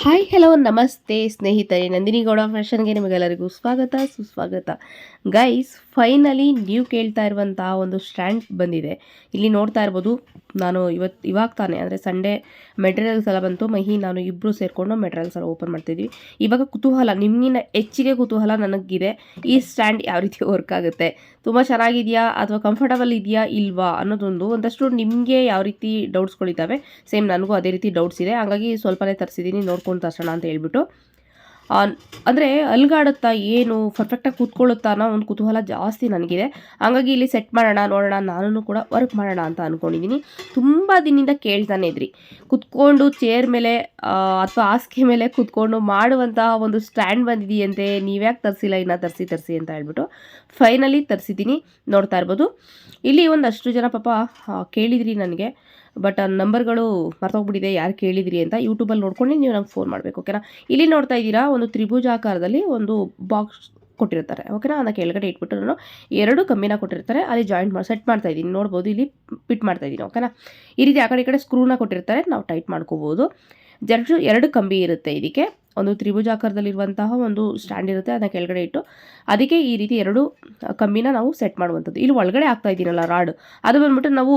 Hi hello ನಮಸ್ತೆ ಸ್ನೇಹಿತರೆ. ನಂದಿನಿ ಗೌಡ ಫ್ಯಾಷನ್ಗೆ ನಿಮಗೆಲ್ಲರಿಗೂ ಸ್ವಾಗತ, ಸುಸ್ವಾಗತ. ಗೈಸ್ ಫೈನಲಿ ನೀವು ಕೇಳ್ತಾ ಇರುವಂತಹ ಒಂದು ಸ್ಟ್ಯಾಂಡ್ ಬಂದಿದೆ. ಇಲ್ಲಿ ನೋಡ್ತಾ ಇರ್ಬೋದು, ನಾನು ಇವತ್ತು ಇವಾಗ ತಾನೇ, ಅಂದರೆ ಸಂಡೇ ಮೆಟೀರಿಯಲ್ಸ್ ಎಲ್ಲ ಬಂತು. ಮಹಿ, ನಾನು ಇಬ್ಬರು ಸೇರಿಕೊಂಡು ಮೆಟೀರಿಯಲ್ಸ್ ಎಲ್ಲ ಓಪನ್ ಮಾಡ್ತಿದ್ವಿ. ಇವಾಗ ಕುತೂಹಲ ನಿಮಗಿನ ಹೆಚ್ಚಿಗೆ ಕುತೂಹಲ ನನಗಿದೆ. ಈ ಸ್ಟ್ಯಾಂಡ್ ಯಾವ ರೀತಿ ವರ್ಕ್ ಆಗುತ್ತೆ? ತುಂಬ ಚೆನ್ನಾಗಿದೆಯಾ, ಅಥವಾ ಕಂಫರ್ಟಬಲ್ ಇದೆಯಾ, ಇಲ್ವಾ ಅನ್ನೋದೊಂದು ಒಂದಷ್ಟು ನಿಮಗೆ ಯಾವ ರೀತಿ ಡೌಟ್ಸ್ಗಳಿದ್ದಾವೆ ಸೇಮ್ ನನಗೂ ಅದೇ ರೀತಿ ಡೌಟ್ಸ್ ಇದೆ. ಹಾಗಾಗಿ ಸ್ವಲ್ಪನೇ ತರಿಸಿದ್ದೀನಿ ನೋಡ್ಕೊಂಡು ತರ್ಸೋಣ ಅಂತ ಹೇಳ್ಬಿಟ್ಟು. ಅಂದರೆ ಅಲ್ಗಾಡುತ್ತಾ ಏನು ಪರ್ಫೆಕ್ಟಾಗಿ ಕೂತ್ಕೊಳ್ಳುತ್ತಾ ಅನ್ನೋ ಒಂದು ಕುತೂಹಲ ಜಾಸ್ತಿ ನನಗಿದೆ. ಹಾಗಾಗಿ ಇಲ್ಲಿ ಸೆಟ್ ಮಾಡೋಣ, ನೋಡೋಣ ನಾನು ಕೂಡ ವರ್ಕ್ ಮಾಡೋಣ ಅಂತ ಅಂದ್ಕೊಂಡಿದ್ದೀನಿ ತುಂಬ ದಿನದಿಂದ ಕೇಳ್ತಾನೆ ಇದ್ರಿ. ಕುತ್ಕೊಂಡು ಚೇರ್ ಮೇಲೆ ಅಥವಾ ಹಾಸಿಗೆ ಮೇಲೆ ಕುತ್ಕೊಂಡು ಮಾಡುವಂತಹ ಒಂದು ಸ್ಟ್ಯಾಂಡ್ ಬಂದಿದೆಯಂತೆ, ನೀವ್ಯಾಕೆ ತರಿಸಿಲ್ಲ, ಇನ್ನು ತರಿಸಿ ತರಿಸಿ ಅಂತ ಹೇಳ್ಬಿಟ್ಟು ಫೈನಲಿ ತರಿಸಿದ್ದೀನಿ ನೋಡ್ತಾ ಇರ್ಬೋದು. ಇಲ್ಲಿ ಒಂದಷ್ಟು ಜನ ಪಾಪ ಕೇಳಿದ್ರಿ ನನಗೆ. ಬಟ್ ಆ ನಂಬರ್ಗಳು ಮರ್ತೋಗ್ಬಿಟ್ಟಿದೆ, ಯಾರು ಕೇಳಿದ್ರಿ ಅಂತ ಯೂಟ್ಯೂಬಲ್ಲಿ ನೋಡ್ಕೊಂಡು ನೀವು ನಮ್ಗೆ ಫೋನ್ ಮಾಡಬೇಕು ಓಕೆನಾ ಇಲ್ಲಿ ನೋಡ್ತಾ ಇದ್ದೀರಾ, ಒಂದು ತ್ರಿಭುಜಾಕಾರದಲ್ಲಿ ಒಂದು ಬಾಕ್ಸ್ ಕೊಟ್ಟಿರ್ತಾರೆ ಓಕೆನಾ ಅದಕ್ಕೆ ಕೆಳಗಡೆ ಇಟ್ಬಿಟ್ಟು ನಾನು ಎರಡು ಕಮ್ಮಿನ ಕೊಟ್ಟಿರ್ತಾರೆ, ಅಲ್ಲಿ ಜಾಯಿಂಟ್ ಮಾಡಿ ಸೆಟ್ ಮಾಡ್ತಾ ಇದ್ದೀನಿ, ನೋಡ್ಬೋದು, ಇಲ್ಲಿ ಪಿಟ್ ಮಾಡ್ತಾ ಇದ್ದೀನಿ ಓಕೆನಾ ಈ ರೀತಿ ಆ ಕಡೆ ಈ ಕಡೆ ಸ್ಕ್ರೂನ ಕೊಟ್ಟಿರ್ತಾರೆ, ನಾವು ಟೈಟ್ ಮಾಡ್ಕೋಬೋದು. ಜರ್ಜು ಎರಡು ಕಂಬಿ ಇರುತ್ತೆ ಇದಕ್ಕೆ, ಒಂದು ತ್ರಿಭುಜಾಕಾರದಲ್ಲಿರುವಂತಹ ಒಂದು ಸ್ಟ್ಯಾಂಡ್ ಇರುತ್ತೆ, ಅದನ್ನ ಕೆಳಗಡೆ ಇಟ್ಟು, ಅದಕ್ಕೆ ಈ ರೀತಿ ಎರಡು ಕಂಬಿನ ನಾವು ಸೆಟ್ ಮಾಡುವಂಥದ್ದು. ಇಲ್ಲಿ ಒಳಗಡೆ ಆಗ್ತಾ ಇದ್ದೀನಲ್ಲ ರಾಡ್, ಅದು ಬಂದ್ಬಿಟ್ಟು ನಾವು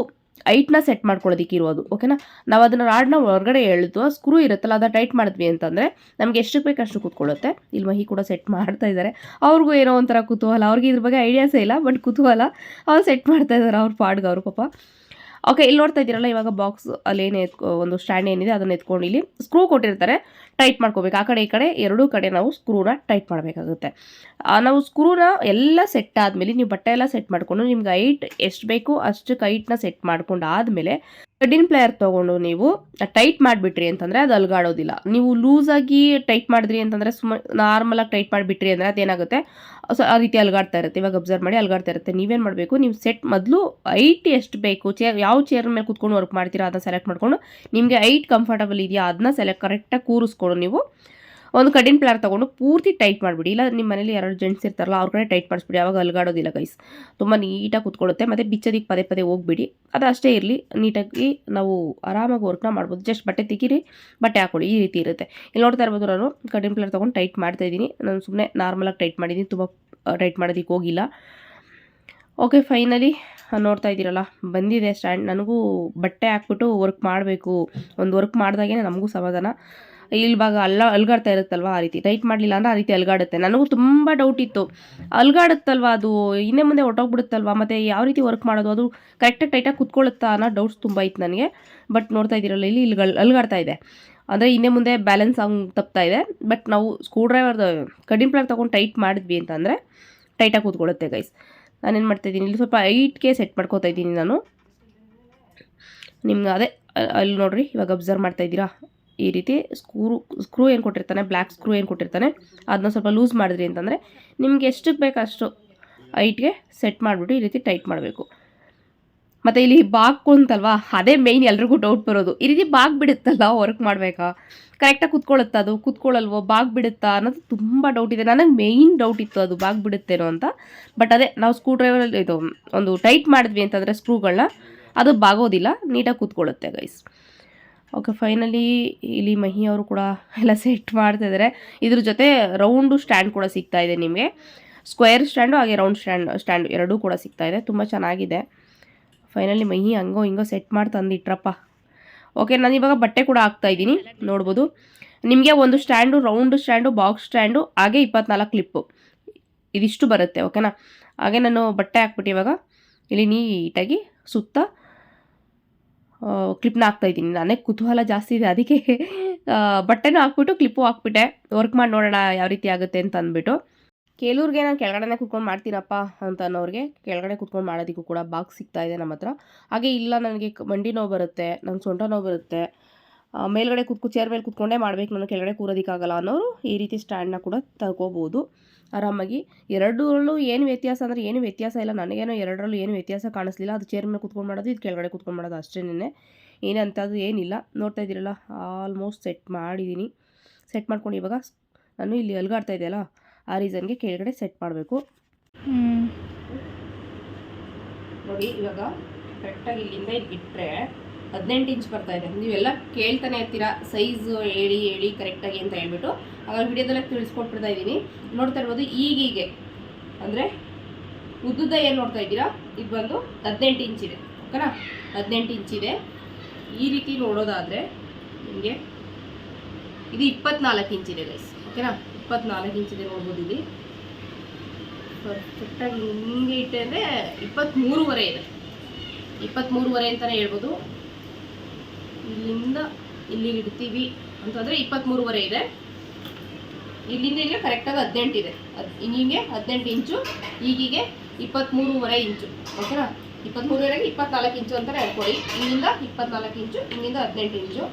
ಐಟ್ನ ಸೆಟ್ ಮಾಡ್ಕೊಳ್ಳೋದಕ್ಕೆ ಇರೋದು ಓಕೆನಾ ನಾವು ಅದನ್ನು ರಾಡ್ನ ಹೊರಗಡೆ ಎಳೆದು ಸ್ಕ್ರೂ ಇರುತ್ತಲ್ಲ, ಅದನ್ನು ಟೈಟ್ ಮಾಡಿದ್ವಿ ಅಂತಂದರೆ ನಮಗೆ ಎಷ್ಟಕ್ಕೆ ಬೇಕು ಅಷ್ಟು ಕೂತ್ಕೊಳ್ಳುತ್ತೆ. ಇಲ್ಲಿ ಮಹಿ ಕೂಡ ಸೆಟ್ ಮಾಡ್ತಾ ಇದ್ದಾರೆ. ಅವ್ರಿಗೂ ಏನೋ ಒಂಥರ ಕುತೂಹಲ, ಅವ್ರಿಗೆ ಇದ್ರ ಬಗ್ಗೆ ಐಡಿಯಾಸೇ ಇಲ್ಲ ಬಟ್ ಕುತೂಹಲ. ಅವ್ರು ಸೆಟ್ ಮಾಡ್ತಾ ಇದ್ದಾರೆ, ಅವ್ರ ಪಾಡ್ಗೆ ಅವರು ಪಾಪ. ಓಕೆ ಇಲ್ಲಿ ನೋಡ್ತಾ ಇದ್ದೀರಲ್ಲ, ಇವಾಗ ಬಾಕ್ಸ್ ಅಲ್ಲಿ ಏನು ಒಂದು ಸ್ಟ್ಯಾಂಡ್ ಏನಿದೆ, ಅದನ್ನು ಎತ್ಕೊಂಡು ಇಲ್ಲಿ ಸ್ಕ್ರೂ ಕೊಟ್ಟಿರ್ತಾರೆ ಟೈಟ್ ಮಾಡ್ಕೋಬೇಕು. ಆ ಕಡೆ, ಈ ಕಡೆ, ಎರಡೂ ಕಡೆ ನಾವು ಸ್ಕ್ರೂನ ಟೈಟ್ ಮಾಡಬೇಕಾಗುತ್ತೆ. ನಾವು ಸ್ಕ್ರೂನ ಎಲ್ಲ ಸೆಟ್ ಆದಮೇಲೆ, ನೀವು ಬಟ್ಟೆ ಎಲ್ಲ ಸೆಟ್ ಮಾಡಿಕೊಂಡು, ನಿಮ್ಗೆ ಐಟ್ ಎಷ್ಟು ಬೇಕು ಅಷ್ಟಕ್ಕೆ ಕೈಟ್ನ ಸೆಟ್ ಮಾಡ್ಕೊಂಡು ಆದಮೇಲೆ ಕಡಿನ್ ಪ್ಲೇಯರ್ ತೊಗೊಂಡು ನೀವು ಟೈಟ್ ಮಾಡಿಬಿಟ್ರಿ ಅಂತಂದರೆ ಅದು ಅಲ್ಗಾಡೋದಿಲ್ಲ. ನೀವು ಲೂಸಾಗಿ ಟೈಟ್ ಮಾಡಿದ್ರಿ ಅಂತಂದರೆ ಸುಮ್ಮ ನಾರ್ಮಲಾಗಿ ಟೈಟ್ ಮಾಡಿಬಿಟ್ರಿ ಅಂದರೆ ಅದೇನಾಗುತ್ತೆ? ಸೊ ಆ ರೀತಿ ಅಲ್ಗಾಡ್ತಾ ಇರುತ್ತೆ. ಇವಾಗ ಅಬ್ಸರ್ವ್ ಮಾಡಿ ಅಲ್ಗಾಡ್ತಾ ಇರುತ್ತೆ. ನೀವೇನು ಮಾಡಬೇಕು? ನೀವು ಸೆಟ್ ಮೊದಲು ಐಟ್ ಎಷ್ಟು ಬೇಕು? ಚೇರ್ ಯಾವ ಚೇರ್ ಮೇಲೆ ಕುತ್ಕೊಂಡು ವರ್ಕ್ ಮಾಡ್ತೀರಾ? ಅದನ್ನ ಸೆಲೆಕ್ಟ್ ಮಾಡ್ಕೊಂಡು ನಿಮಗೆ ಐಟ್ ಕಂಫರ್ಟಬಲ್ ಇದೆಯಾ? ಅದನ್ನ ಸೆಲೆಕ್ಟ್ ಕರೆಕ್ಟಾಗಿ ಕೂರಿಸ್ಕೊಡು ನೀವು ಒಂದು ಕಡಿನ್ ಪ್ಲೇಯರ್ ತೊಗೊಂಡು ಪೂರ್ತಿ ಟೈಟ್ ಮಾಡಿಬಿಡಿ. ಇಲ್ಲ ನಿಮ್ಮ ಮನೇಲಿ ಯಾರು ಜೆಂಟ್ಸ್ ಇರ್ತಾರಲ್ಲ, ಅವ್ರ ಕಡೆ ಟೈಟ್ ಮಾಡಿಸ್ಬಿಡಿ. ಅವಾಗ ಅಲ್ಗಾಡೋದಿಲ್ಲ ಗೈಸ್ ತುಂಬ ನೀಟಾಗಿ ಕುತ್ಕೊಳ್ಳುತ್ತೆ. ಮತ್ತು ಬಿಚ್ಚೋದಿಕ್ಕೆ ಪದೇ ಪದೇ ಹೋಗ್ಬಿಡಿ. ಅದು ಅಷ್ಟೇ ಇರಲಿ. ನೀಟಾಗಿ ನಾವು ಆರಾಮಾಗಿ ವರ್ಕ್ನ ಮಾಡ್ಬೋದು. ಜಸ್ಟ್ ಬಟ್ಟೆ ತೆಗೀರಿ, ಬಟ್ಟೆ ಹಾಕೊಳ್ಳಿ. ಈ ರೀತಿ ಇರುತ್ತೆ. ಇಲ್ಲಿ ನೋಡ್ತಾ ಇರ್ಬೋದು ನಾನು ಕಡಿನ್ ಪ್ಲೇಯರ್ ತೊಗೊಂಡು ಟೈಟ್ ಮಾಡ್ತಾ ಇದ್ದೀನಿ. ನಾನು ಸುಮ್ಮನೆ ನಾರ್ಮಲಾಗಿ ಟೈಟ್ ಮಾಡಿದ್ದೀನಿ. ತುಂಬ ಟೈಟ್ ಮಾಡೋದಕ್ಕೆ ಹೋಗಿಲ್ಲ. ಓಕೆ ಫೈನಲಿ ನೋಡ್ತಾ ಇದ್ದೀರಲ್ಲ. ಬಂದಿದೆ ಸ್ಟ್ಯಾಂಡ್ ನನಗೂ ಬಟ್ಟೆ ಹಾಕ್ಬಿಟ್ಟು ವರ್ಕ್ ಮಾಡಬೇಕು. ಒಂದು ವರ್ಕ್ ಮಾಡಿದಾಗೇ ನಮಗೂ ಸಮಾಧಾನ. ಇಲ್ವಾಗ ಅಲ್ಲ, ಅಲ್ಗಾಡ್ತಾ ಇರುತ್ತಲ್ವಾ ಆ ರೀತಿ? ಟೈಟ್ ಮಾಡಲಿಲ್ಲ ಅಂದರೆ ಆ ರೀತಿ ಅಲ್ಗಾಡುತ್ತೆ. ನನಗೂ ತುಂಬ ಡೌಟ್ ಇತ್ತು. ಅಲ್ಗಾಡುತ್ತಲ್ವ ಅದು? ಇನ್ನೇ ಮುಂದೆ ಹೊಟ್ಟೋಗ್ಬಿಡುತ್ತಲ್ವ ಮತ್ತು ಯಾವ ರೀತಿ ವರ್ಕ್ ಮಾಡೋದು? ಅದು ಕರೆಕ್ಟಾಗಿ ಟೈಟಾಗಿ ಕುತ್ಕೊಳ್ಳುತ್ತಾ ಅನ್ನೋ ಡೌಟ್ಸ್ ತುಂಬ ಇತ್ತು ನನಗೆ. ಬಟ್ ನೋಡ್ತಾ ಇದ್ದೀರಲ್ಲ, ಇಲ್ಲಿ ಇಲ್ಲಿ ಅಲ್ಗಾಡ್ತಾ ಇದೆ. ಅಂದರೆ ಇನ್ನೇ ಮುಂದೆ ಬ್ಯಾಲೆನ್ಸ್ ಹಂಗೆ ತಪ್ತಾ ಇದೆ. ಬಟ್ ನಾವು ಸ್ಕ್ರೂ ಡ್ರೈವರ್ದು ಕಡಿಮೆ ಪ್ಲಾಗ್ ತೊಗೊಂಡು ಟೈಟ್ ಮಾಡಿದ್ವಿ ಅಂತಂದರೆ ಟೈಟಾಗಿ ಕೂತ್ಕೊಳ್ಳುತ್ತೆ ಗೈಸ್ ನಾನೇನು ಮಾಡ್ತಾಯಿದ್ದೀನಿ ಇಲ್ಲಿ ಸ್ವಲ್ಪ ಐಟ್ಗೆ ಸೆಟ್ ಮಾಡ್ಕೋತಾ ಇದ್ದೀನಿ ನಾನು. ನಿಮ್ಗೆ ಅದೇ ಅಲ್ಲಿ ನೋಡ್ರಿ, ಇವಾಗ ಅಬ್ಸರ್ವ್ ಮಾಡ್ತಾ ಇದ್ದೀರಾ? ಈ ರೀತಿ ಸ್ಕ್ರೂ ಸ್ಕ್ರೂ ಏನು ಕೊಟ್ಟಿರ್ತಾನೆ ಬ್ಲ್ಯಾಕ್ ಸ್ಕ್ರೂ ಏನು ಕೊಟ್ಟಿರ್ತಾನೆ ಅದನ್ನ ಸ್ವಲ್ಪ ಲೂಸ್ ಮಾಡಿದ್ರಿ ಅಂತಂದರೆ ನಿಮ್ಗೆ ಎಷ್ಟಕ್ಕೆ ಬೇಕು ಅಷ್ಟು ಹೈಟ್ಗೆ ಸೆಟ್ ಮಾಡಿಬಿಟ್ಟು ಈ ರೀತಿ ಟೈಟ್ ಮಾಡಬೇಕು. ಮತ್ತು ಇಲ್ಲಿ ಬಾಗ್ಕು ಅಂತಲ್ವಾ ಅದೇ ಮೇಯ್ನ್ ಎಲ್ರಿಗೂ ಡೌಟ್ ಬರೋದು. ಈ ರೀತಿ ಬಾಗ್ ಬಿಡುತ್ತಲ್ಲ ವರ್ಕ್ ಮಾಡಬೇಕಾ? ಕರೆಕ್ಟಾಗಿ ಕುತ್ಕೊಳ್ಳುತ್ತಾ ಅದು? ಕುತ್ಕೊಳ್ಳಲ್ವೋ? ಬಾಗ್ ಬಿಡುತ್ತಾ? ಅನ್ನೋದು ತುಂಬ ಡೌಟ್ ಇದೆ. ನನಗೆ ಮೇಯ್ನ್ ಡೌಟ್ ಇತ್ತು ಅದು ಬಾಗ್ ಬಿಡುತ್ತೇನೋ ಅಂತ. ಬಟ್ ಅದೇ, ನಾವು ಸ್ಕ್ರೂ ಡ್ರೈವರಲ್ಲಿ ಇದು, ಒಂದು ಟೈಟ್ ಮಾಡಿದ್ವಿ ಅಂತಂದರೆ ಸ್ಕ್ರೂಗಳನ್ನ ಅದು ಬಾಗೋದಿಲ್ಲ. ನೀಟಾಗಿ ಕೂತ್ಕೊಳ್ಳುತ್ತೆ ಗೈಸ್ ಓಕೆ ಫೈನಲಿ ಇಲ್ಲಿ ಮಹಿ ಅವರು ಕೂಡ ಎಲ್ಲ ಸೆಟ್ ಮಾಡ್ತಾಯಿದ್ದಾರೆ ಇದ್ರ. ಜೊತೆ ರೌಂಡು ಸ್ಟ್ಯಾಂಡ್ ಕೂಡ ಸಿಗ್ತಾ ಇದೆ ನಿಮಗೆ. ಸ್ಕ್ವೇರ್ ಸ್ಟ್ಯಾಂಡು ಹಾಗೆ ರೌಂಡ್ ಸ್ಟ್ಯಾಂಡ್ ಸ್ಟ್ಯಾಂಡ್ ಎರಡೂ ಕೂಡ ಸಿಗ್ತಾ ಇದೆ. ತುಂಬ ಚೆನ್ನಾಗಿದೆ. ಫೈನಲಿ ಮಹಿ ಹಂಗೋ ಹಿಂಗೋ ಸೆಟ್ ಮಾಡಿ ತಂದಿಟ್ರಪ್ಪ. ಓಕೆ ನಾನು ಇವಾಗ ಬಟ್ಟೆ ಕೂಡ ಹಾಕ್ತಾ ಇದ್ದೀನಿ. ನೋಡ್ಬೋದು. ನಿಮಗೆ ಒಂದು stand round stand box stand ಹಾಗೆ ಇಪ್ಪತ್ನಾಲ್ಕು ಕ್ಲಿಪ್ಪು ಇದಿಷ್ಟು ಬರುತ್ತೆ ಓಕೆನಾ ಹಾಗೆ ನಾನು ಬಟ್ಟೆ ಹಾಕ್ಬಿಟ್ಟು ಇವಾಗ ಇಲ್ಲಿ ನೀಟಾಗಿ ಸುತ್ತ ಕ್ಲಿಪ್ನ ಹಾಕ್ತಾ ಇದ್ದೀನಿ. ನನಗೆ ಕುತೂಹಲ ಜಾಸ್ತಿ ಇದೆ ಅದಕ್ಕೆ. ಬಟ್ಟೆನೂ ಹಾಕ್ಬಿಟ್ಟು ಕ್ಲಿಪ್ಪು ಹಾಕ್ಬಿಟ್ಟೆ. ವರ್ಕ್ ಮಾಡಿ ನೋಡೋಣ ಯಾವ ರೀತಿ ಆಗುತ್ತೆ ಅಂತ ಅಂದ್ಬಿಟ್ಟು. ಕೆಲವ್ರಿಗೆ ನಾನು ಕೆಳಗಡೆನೇ ಕುತ್ಕೊಂಡು ಮಾಡ್ತೀನಪ್ಪ ಅಂತ ಅನ್ನೋರಿಗೆ ಕೆಳಗಡೆ ಕುತ್ಕೊಂಡು ಮಾಡೋದಕ್ಕೂ ಕೂಡ ಬಾಕ್ಸ್ ಸಿಗ್ತಾ ಇದೆ ನಮ್ಮ ಹತ್ರ. ಹಾಗೆ ಇಲ್ಲ, ನನಗೆ ಮಂಡಿ ನೋವು ಬರುತ್ತೆ ನಂಗೆ ಸೊಂಟ ನೋವು ಬರುತ್ತೆ. ಮೇಲ್ಗಡೆ ಕುತ್ಕೊ ಚೇರ್ ಮೇಲೆ ಕುತ್ಕೊಂಡೇ ಮಾಡ್ಬೇಕು, ನಾನು ಕೆಳಗಡೆ ಕೂರೋದಕ್ಕಾಗಲ್ಲ ಅನ್ನೋರು ಈ ರೀತಿ ಸ್ಟ್ಯಾಂಡನ್ನ ಕೂಡ ತಗೋಬೋದು. ಆರಾಮಾಗಿ. ಎರಡರಲ್ಲೂ ಏನು ವ್ಯತ್ಯಾಸ ಅಂದರೆ ಏನು ವ್ಯತ್ಯಾಸ ಇಲ್ಲ. ನನಗೇನೋ ಎರಡರಲ್ಲೂ ಏನು ವ್ಯತ್ಯಾಸ ಕಾಣಿಸ್ಲಿಲ್ಲ. ಅದು ಚೇರ್ ಮೇಲೆ ಕುತ್ಕೊಂಡು ಮಾಡೋದು ಇದು ಕೆಳಗಡೆ ಕುತ್ಕೊಂಡು ಮಾಡೋದು ಅಷ್ಟೇನೆ ಏನಂತದ್ದು ಏನಿಲ್ಲ. ನೋಡ್ತಾ ಇದ್ದೀರಲ್ಲ ಆಲ್ಮೋಸ್ಟ್ ಸೆಟ್ ಮಾಡಿದ್ದೀನಿ. ಸೆಟ್ ಮಾಡ್ಕೊಂಡು ಇವಾಗ ನಾನು ಇಲ್ಲಿ ಅಲ್ಗಾಡ್ತಾ ಇದೆಯಲ್ಲ ಆ ರೀಸನ್ಗೆ ಕೆಳಗಡೆ ಸೆಟ್ ಮಾಡಬೇಕು. ನೋಡಿ ಇವಾಗ ಕರೆಕ್ಟಾಗಿ ಇಲ್ಲಿಂದ ಇಲ್ಲಿ ಇಟ್ಟರೆ ಹದಿನೆಂಟು ಇಂಚ್ ಬರ್ತಾ ಇದೆ. ನೀವೆಲ್ಲ ಕೇಳ್ತಾನೆ ಇರ್ತೀರ ಸೈಜು ಹೇಳಿ ಹೇಳಿ ಕರೆಕ್ಟಾಗಿ ಅಂತ ಹೇಳ್ಬಿಟ್ಟು. ಆಗ ವಿಡಿಯೋದಲ್ಲೇ ತಿಳಿಸ್ಕೊಟ್ಬಿಡ್ತಾ ಇದ್ದೀನಿ. ನೋಡ್ತಾ ಇರ್ಬೋದು ಈಗೀಗೆ ಅಂದರೆ ಉದ್ದುದ ಏನು ನೋಡ್ತಾ ಇದ್ದೀರಾ? ಇದು ಬಂದು ಹದಿನೆಂಟು ಇಂಚ್ ಇದೆ. ಓಕೆನಾ? ಹದಿನೆಂಟು ಇಂಚ್ ಇದೆ. ಈ ರೀತಿ ನೋಡೋದಾದರೆ ನಿಮಗೆ ಇದು ಇಪ್ಪತ್ನಾಲ್ಕು ಇದೆ ಗೈಸ್ ಓಕೆನಾ? ಇಪ್ಪತ್ನಾಲ್ಕು ಇಂಚ್ ಇದೆ ನೋಡ್ಬೋದು ಇಲ್ಲಿ. ಪರ್ಫೆಕ್ಟಾಗಿ ಹಿಂಗೆ ಇಟ್ಟೆ ಅಂದರೆ ಇಪ್ಪತ್ತ್ಮೂರುವರೆ ಇದೆ. ಇಪ್ಪತ್ತ್ಮೂರುವರೆ ಅಂತಲೇ ಹೇಳ್ಬೋದು. ಇಲ್ಲಿಂದ ಇಲ್ಲಿಗೆ ಇಡ್ತೀವಿ ಅಂತಂದರೆ ಇಪ್ಪತ್ತ್ಮೂರುವರೆ ಇದೆ. ಇಲ್ಲಿಂದ ಇಲ್ಲಿಗೆ ಕರೆಕ್ಟಾಗಿ ಹದಿನೆಂಟು ಇದೆ. ಅದು ಹದಿನೆಂಟು ಇಂಚು ಈಗೀಗೆ ಇಪ್ಪತ್ತ್ಮೂರುವರೆ ಇಂಚು. ಓಕೆನಾ ಇಪ್ಪತ್ತ್ಮೂರುವರೆಗೆ ಇಪ್ಪತ್ನಾಲ್ಕು ಇಂಚು ಅಂತಲೇ ಹೇಳ್ಕೊಳ್ಳಿ ಇಲ್ಲಿಂದ ಇಪ್ಪತ್ನಾಲ್ಕು ಇಂಚು ಇಲ್ಲಿಂದ ಹದಿನೆಂಟು ಇಂಚು.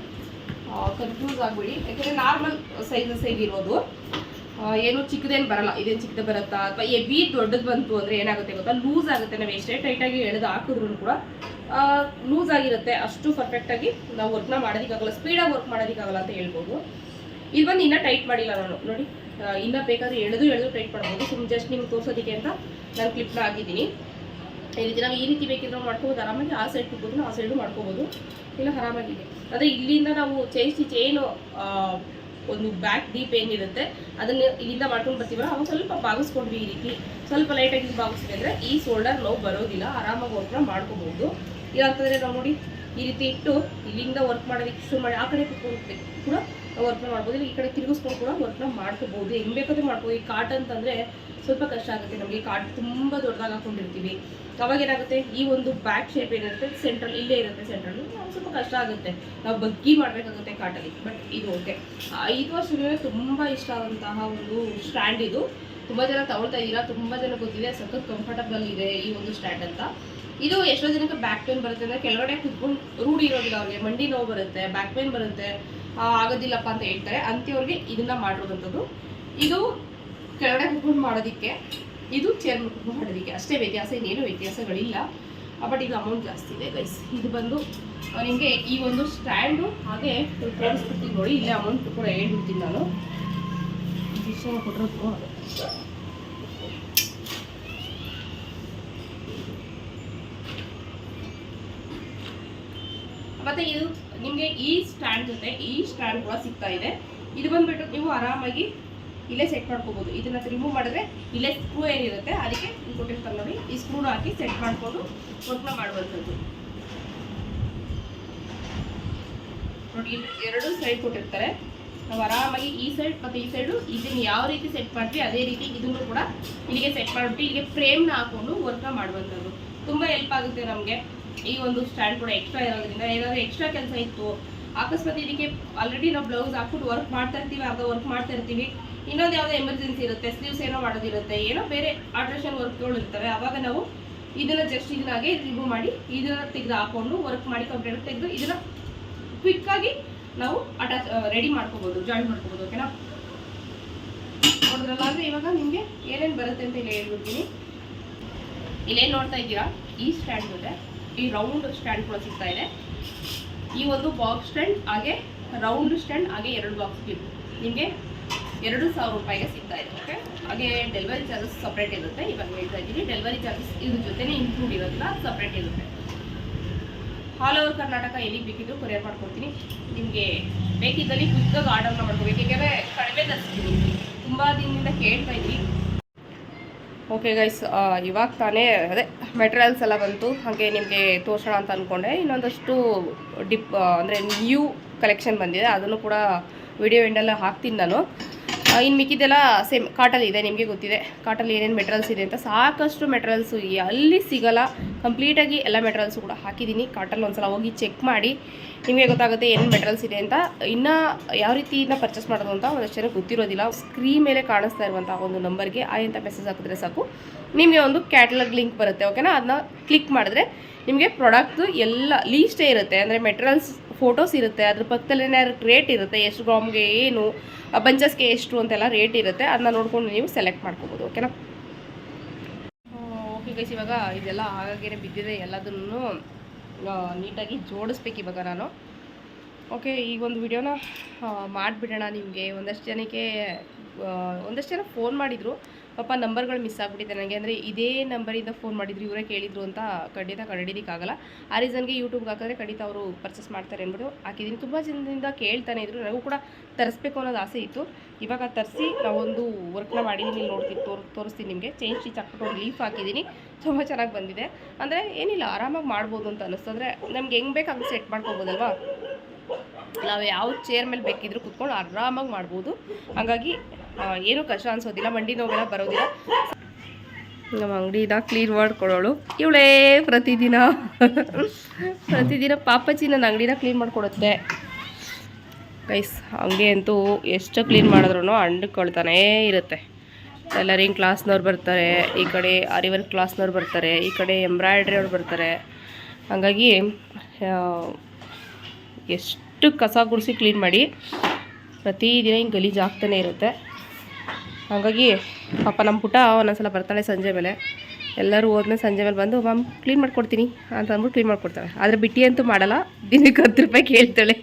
ಕನ್ಫ್ಯೂಸ್ ಆಗಿಬಿಡಿ. ಯಾಕೆಂದರೆ ನಾರ್ಮಲ್ ಸೈಜಸ್ ಆ, ಏನು ಚಿಕ್ಕದೇನು ಬರಲ್ಲ. ಇದೇನು ಚಿಕ್ಕದು ಬರುತ್ತಾ? ಅಥವಾ ಎವಿ ದೊಡ್ಡದು ಬಂತು ಅಂದರೆ ಏನಾಗುತ್ತೆ ಗೊತ್ತಾ? ಲೂಸ್ ಆಗುತ್ತೆ. ನಾವು ಎಷ್ಟೇ ಟೈಟಾಗಿ ಎಳೆದು ಹಾಕಿದ್ರು ಕೂಡ ಲೂಸ್ ಆಗಿರುತ್ತೆ. ಅಷ್ಟು ಪರ್ಫೆಕ್ಟಾಗಿ ನಾವು ವರ್ಕ್ನ ಮಾಡೋದಕ್ಕಾಗಲ್ಲ. ಸ್ಪೀಡಾಗಿ ವರ್ಕ್ ಮಾಡೋದಕ್ಕಾಗಲ್ಲ ಅಂತ ಹೇಳ್ಬೋದು. ಇಲ್ಲಿ ಬಂದು ಇನ್ನೂ ಟೈಟ್ ಮಾಡಿಲ್ಲ ನಾನು. ನೋಡಿ ಇನ್ನೂ ಬೇಕಾದ್ರೆ ಎಳೆದು ಎಳೆದು ಟೈಟ್ ಮಾಡ್ಬೋದು. ಸುಮ್ಮನೆ ಜಸ್ಟ್ ನಿಮ್ಗೆ ತೋರಿಸೋದಕ್ಕೆ ಅಂತ ನಾನು ಕ್ಲಿಪ್ನ ಹಾಕಿದ್ದೀನಿ. ಈ ರೀತಿ ನಾವು ಈ ರೀತಿ ಬೇಕಿದ್ರೆ ಮಾಡ್ಕೋಬೋದು. ಆರಾಮಾಗಿ ಆ ಸೈಡ್ ಕುಗ್ಬೋದು ಆ ಸೈಡು ಮಾಡ್ಕೋಬೋದು. ಇಲ್ಲ, ಆರಾಮಾಗಿದೆ. ಅದೇ ಇಲ್ಲಿಂದ ನಾವು ಚೈಸಿ ಚೈನು ಒಂದು ಬ್ಯಾಕ್ ಡೀಪ್ ಏನಿರುತ್ತೆ, ಅದನ್ನ ಇಲ್ಲಿಂದ ಮಾಡ್ಕೊಂಡು ಬರ್ತೀವಲ್ಲ, ಅವಾಗ ಸ್ವಲ್ಪ ಬಾಗಿಸ್ಕೊಂಡ್ವಿ ಈ ರೀತಿ. ಸ್ವಲ್ಪ ಲೈಟಾಗಿ ಬಾಗಿಸ್ವಿ ಅಂದರೆ ಈ ಶೋಲ್ಡರ್ ನೋವು ಬರೋದಿಲ್ಲ, ಆರಾಮಾಗಿ ವರ್ಕ್ನ ಮಾಡ್ಕೋಬಹುದು ಯಾಕೆಂದ್ರೆ ನಾವು ನೋಡಿ, ಈ ರೀತಿ ಇಟ್ಟು ಇಲ್ಲಿಂದ ವರ್ಕ್ ಮಾಡೋದಕ್ಕೆ ಶುರು ಮಾಡಿ, ಆ ಕಡೆ ಕೂಡ ವರ್ಕ್ನ ಮಾಡ್ಬೋದು. ಈ ಕಡೆ ತಿರುಗಿಸ್ಕೊಂಡು ಕೂಡ ವರ್ಕ್ನ ಮಾಡ್ಕೋಬಹುದು ಹೆಂಗ್ ಬೇಕಾದ್ರೆ ಮಾಡ್ಬೋದು. ಈ ಕಾಟನ್ ಅಂತಂದರೆ ಸ್ವಲ್ಪ ಕಷ್ಟ ಆಗುತ್ತೆ. ನಮಗೆ ಕಾರ್ಡ್ ತುಂಬ ದೊಡ್ಡದಾಗಿ ಹಾಕೊಂಡಿರ್ತೀವಿ. ಅವಾಗ ಏನಾಗುತ್ತೆ? ಈ ಒಂದು ಬ್ಯಾಕ್ ಶೇಪ್ ಏನಿರುತ್ತೆ ಸೆಂಟ್ರಲ್ ಇಲ್ಲೇ ಇರುತ್ತೆ ಸೆಂಟ್ರಲ್ ಸ್ವಲ್ಪ ಕಷ್ಟ ಆಗುತ್ತೆ. ನಾವು ಬಗ್ಗಿ ಮಾಡಬೇಕಾಗುತ್ತೆ ಕಾಟಲ್ಲಿ ಬಟ್ ಇದು ಓಕೆ ಐದು ವರ್ಷದಿಂದ ತುಂಬ ಇಷ್ಟ ಆದಂತಹ ಒಂದು ಸ್ಟ್ಯಾಂಡ್ ಇದು. ತುಂಬ ಜನ ತಗೊಳ್ತಾ ಇದ್ದೀರಾ? ತುಂಬ ಜನ ಗೊತ್ತಿದೆ. ಸಖತ್ ಕಂಫರ್ಟಬಲ್ ಇದೆ ಈ ಒಂದು ಸ್ಟ್ಯಾಂಡ್ ಅಂತ. ಇದು ಎಷ್ಟೋ ಜನಕ್ಕೆ ಬ್ಯಾಕ್ ಪೇನ್ ಬರುತ್ತೆ ಅಂದರೆ ಕೆಳಗಡೆ ಕುತ್ಕೊಂಡು ರೂಢಿ ಇರೋದಿಲ್ಲ ಅವ್ರಿಗೆ. ಮಂಡಿ ನೋವು ಬರುತ್ತೆ ಬ್ಯಾಕ್ ಪೇನ್ ಬರುತ್ತೆ. ಆಗೋದಿಲ್ಲಪ್ಪ ಅಂತ ಹೇಳ್ತಾರೆ. ಅಂಥವ್ರಿಗೆ ಇದನ್ನ ಮಾಡಿರೋದಂಥದ್ದು. ಇದು ಕೆಳಗಡೆ ಕುತ್ಕೊಂಡು ಮಾಡೋದಕ್ಕೆ, ಇದು ಚೇರ್ ಮುಖ ಮಾಡೋದಕ್ಕೆ. ಅಷ್ಟೇ ವ್ಯತ್ಯಾಸ, ಇನ್ನೇನು ವ್ಯತ್ಯಾಸಗಳಿಲ್ಲ. ಬಟ್ ಇದು ಅಮೌಂಟ್ ಜಾಸ್ತಿ ಇದೆ ಗೈಸ್ ಇದು ಬಂದು ನಿಮಗೆ ಈ ಒಂದು ಸ್ಟ್ಯಾಂಡು ಹಾಗೆ ತೋರಿಸ್ಬಿಡ್ತೀನಿ ನೋಡಿ. ಇಲ್ಲೇ ಅಮೌಂಟ್ ಕೂಡ ಹೇಳ್ಬಿಡ್ತೀನಿ ನಾನು. ಅದು. ಮತ್ತೆ ಇದು ನಿಮಗೆ ಈ ಸ್ಟ್ಯಾಂಡ್ ಜೊತೆ ಈ ಸ್ಟ್ಯಾಂಡ್ ಕೂಡ ಸಿಗ್ತಾ ಇದೆ. ಇದು ಬಂದ್ಬಿಟ್ಟು ನೀವು ಆರಾಮಾಗಿ ಇಲ್ಲೇ ಸೆಟ್ ಮಾಡ್ಕೋಬಹುದು ಇದನ್ನ ರಿಮೂವ್ ಮಾಡಿದ್ರೆ ಇಲ್ಲೇ ಸ್ಕ್ರೂ ಏನಿರುತ್ತೆ ಅದಕ್ಕೆ ಕೊಟ್ಟಿರ್ತಾರೆ ನೋಡಿ ಈ ಸ್ಕ್ರೂನ ಹಾಕಿ ಸೆಟ್ ಮಾಡ್ಕೊಂಡು ವರ್ಕ್ನ ಮಾಡುವಂಥದ್ದು. ನೋಡಿ ಎರಡು ಸೈಡ್ ಕೊಟ್ಟಿರ್ತಾರೆ. ನಾವು ಆರಾಮಾಗಿ ಈ ಸೈಡ್ ಮತ್ತು ಈ ಸೈಡು ಇದನ್ನ ಯಾವ ರೀತಿ ಸೆಟ್ ಮಾಡ್ತೀವಿ, ಅದೇ ರೀತಿ ಇದನ್ನು ಕೂಡ ಇಲ್ಲಿಗೆ ಸೆಟ್ ಮಾಡಿಬಿಟ್ಟು ಇಲ್ಲಿಗೆ ಫ್ರೇಮ್ನ ಹಾಕೊಂಡು ವರ್ಕ್ನ ಮಾಡುವಂಥದ್ದು. ತುಂಬ ಹೆಲ್ಪ್ ಆಗುತ್ತೆ ನಮಗೆ. ಈ ಒಂದು ಸ್ಟ್ಯಾಂಡ್ ಕೂಡ ಎಕ್ಸ್ಟ್ರಾ ಇರೋದ್ರಿಂದ. ಏನಾದರೂ ಎಕ್ಸ್ಟ್ರಾ ಕೆಲಸ ಇತ್ತು, ಅಕಸ್ಮಾತ್ ಇದಕ್ಕೆ ಆಲ್ರೆಡಿ ನಾವು ಬ್ಲೌಸ್ ಹಾಕ್ಬಿಟ್ಟು ವರ್ಕ್ ಮಾಡ್ತಾ ಇರ್ತೀವಿ, ಅರ್ಧ ವರ್ಕ್ ಮಾಡ್ತಾ ಇರ್ತೀವಿ. ಇನ್ನೊಂದು ಯಾವುದೋ ಎಮರ್ಜೆನ್ಸಿ ಇರುತ್ತೆ ಸ್ಲೀವ್ಸ್ ಏನೋ ಮಾಡೋದಿರುತ್ತೆ, ಏನೋ ಬೇರೆ ಆಲ್ಟ್ರೇಷನ್ ವರ್ಕ್ಗಳು ಇರ್ತವೆ, ಅವಾಗ ನಾವು ಇದನ್ನ ಜಸ್ಟ್ ಇದನ್ನಾಗೆ ರಿಮೂವ್ ಮಾಡಿ, ಇದನ್ನ ತೆಗೆದು ಹಾಕೊಂಡು ವರ್ಕ್ ಮಾಡಿ ಕಂಪ್ಲೀಟ್ ತೆಗೆದು ಇದನ್ನ ಕ್ವಿಕ್ ಆಗಿ ನಾವು ಅಟ್ಯಾಚ್ ರೆಡಿ ಮಾಡ್ಕೋಬೋದು ಜಾಯಿನ್ ಮಾಡ್ಕೋಬೋದು ಓಕೆನಾ ನೋಡಿದ್ರಲ್ಲ ಅಂದ್ರೆ ಇವಾಗ ನಿಮಗೆ ಏನೇನು ಬರುತ್ತೆ ಅಂತ ಇಲ್ಲಿ ಹೇಳ್ಬಿಡ್ತೀನಿ. ಇಲ್ಲೇನು ನೋಡ್ತಾ ಇದ್ದೀರಾ? ಈ ಸ್ಟ್ಯಾಂಡ್ ಇದೆ ಈ ರೌಂಡ್ ಸ್ಟ್ಯಾಂಡ್ ಕೂಡ ಸಿಗ್ತಾ ಇದೆ. ಈ ಒಂದು ಬಾಕ್ಸ್ ಸ್ಟ್ಯಾಂಡ್ ಹಾಗೆ ರೌಂಡ್ ಸ್ಟ್ಯಾಂಡ್ ಹಾಗೆ ಎರಡು ಬಾಕ್ಸ್ ಕ್ಲಿಪ್ ನಿಮಗೆ ಎರಡು ಸಾವಿರ ರೂಪಾಯಿಗೆ ಸಿಗ್ತಾ ಓಕೆ ಹಾಗೆ ಡೆಲಿವರಿ ಚಾರ್ಜಸ್ ಸಪ್ರೇಟ್ ಇರುತ್ತೆ. ಇವಾಗ ಹೇಳ್ತಾ ಇದ್ದೀನಿ ಡೆಲಿವರಿ ಚಾರ್ಜಸ್ ಇದ್ರ ಜೊತೆನೇ ಇನ್ಕ್ಲೂಡ್ ಇರೋದಿಲ್ಲ ಸಪ್ರೇಟ್ ಇರುತ್ತೆ. ಆಲ್ ಓವರ್ ಕರ್ನಾಟಕ ಎಲ್ಲಿಗೆ ಬೇಕಿದ್ರು ಕೊರಿಯರ್ ಮಾಡ್ಕೊಡ್ತೀನಿ. ನಿಮಗೆ ಬೇಕಿದ್ದಲ್ಲಿ ಕ್ವಿಕ್ಕಾಗಿ ಆರ್ಡರ್ನ ಮಾಡ್ಕೋಬೇಕು ಏಕೆಂದರೆ ಕಡಿಮೆ ತರಿಸ್ತೀನಿ ತುಂಬ ದಿನದಿಂದ ಕೇಳ್ತಾ ಇದ್ದೀನಿ ಓಕೆ ಗೈಸ್ ಇವಾಗ ತಾನೇ ಅದೇ ಮೆಟೀರಿಯಲ್ಸ್ ಎಲ್ಲ ಬಂತು. ಹಾಗೆ ನಿಮಗೆ ತೋರಿಸೋಣ ಅಂತ ಅಂದ್ಕೊಂಡೆ ಇನ್ನೊಂದಷ್ಟು ಡಿಪ್ ಅಂದರೆ ನ್ಯೂ ಕಲೆಕ್ಷನ್ ಬಂದಿದೆ. ಅದನ್ನು ಕೂಡ ವಿಡಿಯೋ ಎಂಡೆಲ್ಲ ಹಾಕ್ತೀನಿ ನಾನು. ಇನ್ನು ಮಿಕ್ಕಿದೆಲ್ಲ ಸೇಮ್ ಕಾಟಲ್ಲಿ ಇದೆ, ನಿಮಗೆ ಗೊತ್ತಿದೆ. ಕಾಟಲ್ಲಿ ಏನೇನು ಮೆಟೀರಿಯಲ್ಸ್ ಇದೆ ಅಂತ ಸಾಕಷ್ಟು ಮೆಟೀರಿಯಲ್ಸು ಅಲ್ಲಿ ಸಿಗಲ್ಲ. ಕಂಪ್ಲೀಟಾಗಿ ಎಲ್ಲ ಮೆಟೀರಿಯಲ್ಸು ಕೂಡ ಹಾಕಿದ್ದೀನಿ. ಕಾಟಲ್ಲಿ ಒಂದ್ಸಲ ಹೋಗಿ ಚೆಕ್ ಮಾಡಿ ನಿಮಗೆ ಗೊತ್ತಾಗುತ್ತೆ ಏನೇನು ಮೆಟೀರಿಯಲ್ಸ್ ಇದೆ ಅಂತ. ಇನ್ನು ಯಾವ ರೀತಿ ಇದನ್ನ ಪರ್ಚೇಸ್ ಮಾಡೋದು ಅಂತ ಒಂದಷ್ಟು ಜನಕ್ಕೆ ಗೊತ್ತಿರೋದಿಲ್ಲ. ಸ್ಕ್ರೀನ್ ಮೇಲೆ ಕಾಣಿಸ್ತಾ ಇರುವಂಥ ಒಂದು ನಂಬರ್ಗೆ ಆ ಮೆಸೇಜ್ ಹಾಕಿದ್ರೆ ಸಾಕು. ನಿಮಗೆ ಒಂದು ಕ್ಯಾಟಲಾಗ್ ಲಿಂಕ್ ಬರುತ್ತೆ ಓಕೆನಾ ಅದನ್ನ ಕ್ಲಿಕ್ ಮಾಡಿದ್ರೆ ನಿಮಗೆ ಪ್ರಾಡಕ್ಟ್ದು ಎಲ್ಲ ಲೀಸ್ಟೇ ಇರುತ್ತೆ. ಅಂದರೆ ಮೆಟೀರಿಯಲ್ಸ್ ಫೋಟೋಸ್ ಇರುತ್ತೆ, ಅದ್ರ ಪಕ್ಕದಲ್ಲಿ ರೇಟ್ ಇರುತ್ತೆ, ಎಷ್ಟು ಗ್ರಾಮ್ಗೆ ಏನು ಬಂಚಸ್ಗೆ ಎಷ್ಟು ಅಂತೆಲ್ಲ ರೇಟ್ ಇರುತ್ತೆ, ಅದನ್ನ ನೋಡ್ಕೊಂಡು ನೀವು ಸೆಲೆಕ್ಟ್ ಮಾಡ್ಕೋಬೋದು ಓಕೆನಾ ಓಕೆ ಗೈಸ್ ಇವಾಗ ಇದೆಲ್ಲ ಹಾಗಾಗೇನೆ ಬಿದ್ದಿದೆ, ಎಲ್ಲದನ್ನು ನೀಟಾಗಿ ಜೋಡಿಸ್ಬೇಕು ಇವಾಗ ನಾನು. ಓಕೆ ಈಗ ಒಂದು ವಿಡಿಯೋನ ಮಾಡಿಬಿಡೋಣ ನಿಮಗೆ. ಒಂದಷ್ಟು ಜನಕ್ಕೆ ಒಂದಷ್ಟು ಜನ ಫೋನ್ ಮಾಡಿದರು ಪಾಪ ನಂಬರ್ಗಳು ಮಿಸ್ ಆಗಿಬಿಟ್ಟಿದೆ ನನಗೆ. ಅಂದರೆ ಇದೇ ನಂಬರಿಂದ ಫೋನ್ ಮಾಡಿದ್ರು, ಇವರೇ ಕೇಳಿದ್ರು ಅಂತ ಖಂಡಿತ ಕಂಡುಹಿಡಿಯೋಕ್ಕಾಗಲ್ಲ ಆ ರೀಸನ್ಗೆ ಯೂಟ್ಯೂಬ್ಗೆ ಹಾಕಿದ್ರೆ ಖಂಡಿತ ಅವರು ಪರ್ಚೇಸ್ ಮಾಡ್ತಾರೆ ಅಂದ್ಬಿಟ್ಟು ಹಾಕಿದ್ದೀನಿ. ತುಂಬ ಜನದಿಂದ ಕೇಳ್ತಾನೆ ಇದ್ರು. ನನಗೂ ಕೂಡ ತರಿಸ್ಬೇಕು ಅನ್ನೋದು ಆಸೆ ಇತ್ತು. ಇವಾಗ ತರಿಸಿ ನಾವೊಂದು ವರ್ಕ್ನ ಮಾಡಿದ್ದೀನಿ ನೋಡ್ತೀನಿ, ತೋರ್, ತೋರಿಸ್ತೀನಿ ನಿಮಗೆ. ಚೇಂಜ್ ಸ್ಟಿಚ್ ಹಾಕ್ಬಿಟ್ಟು ಒಂದು ಲೀಫ್ ಹಾಕಿದ್ದೀನಿ. ತುಂಬ ಚೆನ್ನಾಗಿ ಬಂದಿದೆ. ಅಂದರೆ ಏನಿಲ್ಲ, ಆರಾಮಾಗಿ ಮಾಡ್ಬೋದು ಅಂತ ಅನ್ನಿಸ್ತು ನಮ್ಗೆ ಹೆಂಗೆ ಬೇಕು ಹಂಗೆ ಸೆಟ್ ಮಾಡ್ಕೊಬೋದಲ್ವಾ? ನಾವು ಯಾವ ಚೇರ್ ಮೇಲೆ ಬೇಕಿದ್ರು ಕುತ್ಕೊಂಡು ಆರಾಮಾಗಿ ಮಾಡ್ಬೋದು. ಹಾಗಾಗಿ ಏನೂ ಕಷ್ಟ ಅನ್ಸೋದಿಲ್ಲ, ಮಂಡಿ ನೋವೆಲ್ಲ ಬರೋದಿಲ್ಲ. ನಮ್ಮ ಅಂಗಡಿನ ಕ್ಲೀನ್ ಮಾಡ್ಕೊಳ್ಳೋಳು ಇವಳೇ ಪ್ರತಿದಿನ. ಪ್ರತಿದಿನ ಪಾಪಚ್ಚಿ ನನ್ನ ಅಂಗಡಿನ ಕ್ಲೀನ್ ಮಾಡಿಕೊಡುತ್ತೆ. ಕೈಸ್ ಹಂಗೆ ಅಂತೂ ಎಷ್ಟು ಕ್ಲೀನ್ ಮಾಡಿದ್ರು ಅಂಡ್ಕೊಳ್ತಾನೇ ಇರುತ್ತೆ. ಟೈಲರಿಂಗ್ ಕ್ಲಾಸ್ನವ್ರು ಬರ್ತಾರೆ, ಈ ಕಡೆ ಆರಿವರ್ಕ್ ಕ್ಲಾಸ್ನವ್ರು ಬರ್ತಾರೆ, ಈ ಕಡೆ ಎಂಬ್ರಾಯ್ಡ್ರಿ ಅವ್ರು ಬರ್ತಾರೆ. ಹಾಗಾಗಿ ಎಷ್ಟು ಕಸ ಗುಡಿಸಿ ಕ್ಲೀನ್ ಮಾಡಿ, ಪ್ರತಿದಿನ ಹಿಂಗೆ ಗಲೀಜಾಗ್ತಾನೆ ಇರುತ್ತೆ. ಹಾಗಾಗಿ ಪಾಪ ನಮ್ಮ ಪುಟ ಒಂದೊಂದ್ಸಲ ಬರ್ತಾಳೆ ಸಂಜೆ ಮೇಲೆ. ಎಲ್ಲರೂ ಹೋದ್ಮೇಲೆ ಸಂಜೆ ಮೇಲೆ ಬಂದು, ಮ್ಯಾಮ್ ಕ್ಲೀನ್ ಮಾಡ್ಕೊಡ್ತೀನಿ ಅಂತ ಅಂದ್ಬಿಟ್ಟು ಕ್ಲೀನ್ ಮಾಡ್ಕೊಡ್ತಾಳೆ ಆದರೆ ಬಿಟ್ಟಿ ಅಂತೂ ಮಾಡಲ್ಲ. ದಿನಕ್ಕೆ ಹತ್ತು ರೂಪಾಯಿ ಕೇಳ್ತಾಳೆ.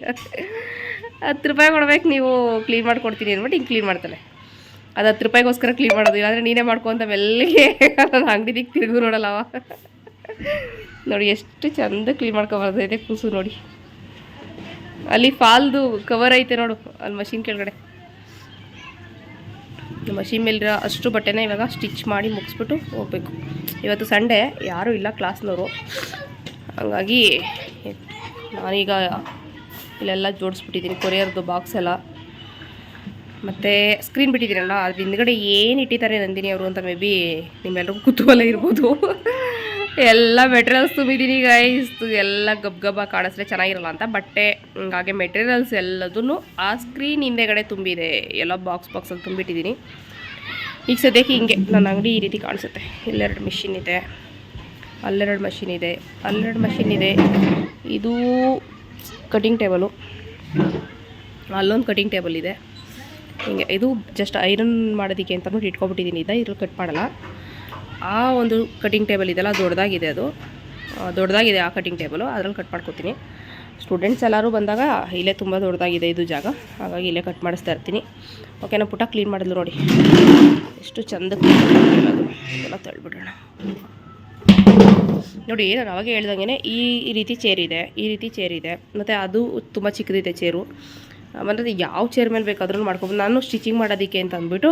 ಹತ್ತು ರೂಪಾಯಿ ಕೊಡ್ಬೇಕು, ನೀವು ಕ್ಲೀನ್ ಮಾಡ್ಕೊಡ್ತೀನಿ ಅಂದ್ಬಿಟ್ಟು ಹಿಂಗೆ ಕ್ಲೀನ್ ಮಾಡ್ತಾಳೆ. ಅದು ಹತ್ತು ರೂಪಾಯಿಗೋಸ್ಕರ ಕ್ಲೀನ್ ಮಾಡೋದು. ಇಲ್ಲಾಂದರೆ ನೀನೇ ಮಾಡ್ಕೊಂತ ಮೆಲ್ಲಿಗೆ ನನ್ನ ಅಂಗಡಿಗೆ ತಿರುಗು ನೋಡಲ್ಲವ ನೋಡಿ, ಎಷ್ಟು ಚಂದ ಕ್ಲೀನ್ ಮಾಡ್ಕೊಬಾರ್ದೈತೆ ಕೂಸು ನೋಡಿ. ಅಲ್ಲಿ ಫಾಲ್ದು ಕವರ್ ಐತೆ ನೋಡು, ಅಲ್ಲಿ ಮಷಿನ್ ಕೆಳಗಡೆ. ಮಷಿನ್ ಶಿಮೇಲಿರೋ ಅಷ್ಟು ಬಟ್ಟೆನ ಇವಾಗ ಸ್ಟಿಚ್ ಮಾಡಿ ಮುಗಿಸ್ಬಿಟ್ಟು ಹೋಗ್ಬೇಕು. ಇವತ್ತು ಸಂಡೇ ಯಾರೂ ಇಲ್ಲ ಕ್ಲಾಸ್ನವರು ಹಾಗಾಗಿ ನಾನೀಗ ಇಲ್ಲೆಲ್ಲ ಜೋಡಿಸ್ಬಿಟ್ಟಿದ್ದೀನಿ, ಕೊರಿಯರ್ದು ಬಾಕ್ಸ್ ಎಲ್ಲ. ಮತ್ತು ಸ್ಕ್ರೀನ್ ಬಿಟ್ಟಿದ್ದೀನಲ್ಲ, ಅದ್ರ ಹಿಂದ್ಗಡೆ ಏನು ಇಟ್ಟಿದ್ದಾರೆ ನಂದಿನಿ ಅವರು ಅಂತ ಮೇ ಬಿ ನಿಮ್ಮೆಲ್ಲರಿಗೂ ಕುತೂಹಲ ಇರ್ಬೋದು. ಎಲ್ಲ ಮೆಟೀರಿಯಲ್ಸ್ ತುಂಬಿದ್ದೀನಿ ಗೈಸ್ ಎಲ್ಲ ಗಬ್ ಗಬ್ಬ ಕಾಣಿಸ್ರೆ ಚೆನ್ನಾಗಿರಲ್ಲ ಅಂತ. ಬಟ್ಟೆ ಹಾಗೆ ಮೆಟೀರಿಯಲ್ಸ್ ಎಲ್ಲದೂ ಆ ಸ್ಕ್ರೀನ್ ಹಿಂದೆಗಡೆ ತುಂಬಿದೆ. ಎಲ್ಲ ಬಾಕ್ಸ್ ಬಾಕ್ಸಲ್ಲಿ ತುಂಬಿಟ್ಟಿದ್ದೀನಿ ಈಗ ಸದ್ಯಕ್ಕೆ ಹಿಂಗೆ ನನ್ನ ಅಂಗಡಿ ಈ ರೀತಿ ಕಾಣಿಸುತ್ತೆ. ಇಲ್ಲೆರಡು ಮಿಷಿನ್ ಇದೆ. ಅಲ್ಲೆರಡು ಮಷಿನ್ ಇದೆ. ಅಲ್ಲೆರಡು ಮಷಿನ್ ಇದೆ. ಇದು ಕಟಿಂಗ್ ಟೇಬಲು ಅಲ್ಲೊಂದು ಕಟಿಂಗ್ ಟೇಬಲ್ ಇದೆ. ಹಿಂಗೆ, ಇದು ಜಸ್ಟ್ ಐರನ್ ಮಾಡೋದಕ್ಕೆ ಅಂತ ಅಂದ್ಬಿಟ್ಟು ಇಟ್ಕೊಬಿಟ್ಟಿದ್ದೀನಿ ಇದೆ ಇದ್ರಲ್ಲಿ ಕಟ್ ಮಾಡಲ್ಲ. ಆ ಒಂದು ಕಟ್ಟಿಂಗ್ ಟೇಬಲ್ ಇದೆಲ್ಲ ದೊಡ್ಡದಾಗಿದೆ ಅದು. ದೊಡ್ಡದಾಗಿದೆ ಆ ಕಟಿಂಗ್ ಟೇಬಲು ಅದರಲ್ಲಿ ಕಟ್ ಮಾಡ್ಕೊತೀನಿ. ಸ್ಟೂಡೆಂಟ್ಸ್ ಎಲ್ಲರೂ ಬಂದಾಗ ಇಲ್ಲೇ ತುಂಬ ದೊಡ್ಡದಾಗಿದೆ ಇದು ಜಾಗ. ಹಾಗಾಗಿ ಇಲ್ಲೇ ಕಟ್ ಮಾಡಿಸ್ತಾ ಇರ್ತೀನಿ. ಓಕೆನಾ ಪುಟ ಕ್ಲೀನ್ ಮಾಡಿದ್ಲು ನೋಡಿ. ಎಷ್ಟು ಚೆಂದ ಎಲ್ಲ ತಳ್ಬಿಡೋಣ. ನೋಡಿ, ನಾನು ಅವಾಗ ಹೇಳ್ದಂಗೆ ಈ ರೀತಿ ಚೇರ್ ಇದೆ, ಈ ರೀತಿ ಚೇರ್ ಇದೆ. ಮತ್ತು ಅದು ತುಂಬ ಚಿಕ್ಕದಿದೆ ಚೇರು ಮತ್ತು ಯಾವ ಚೇರ್ ಮೇಲೆ ಬೇಕಾದ್ರೂ ಮಾಡ್ಕೊಬೋದು. ನಾನು ಸ್ಟಿಚಿಂಗ್ ಮಾಡೋದಕ್ಕೆ ಅಂತ ಅಂದ್ಬಿಟ್ಟು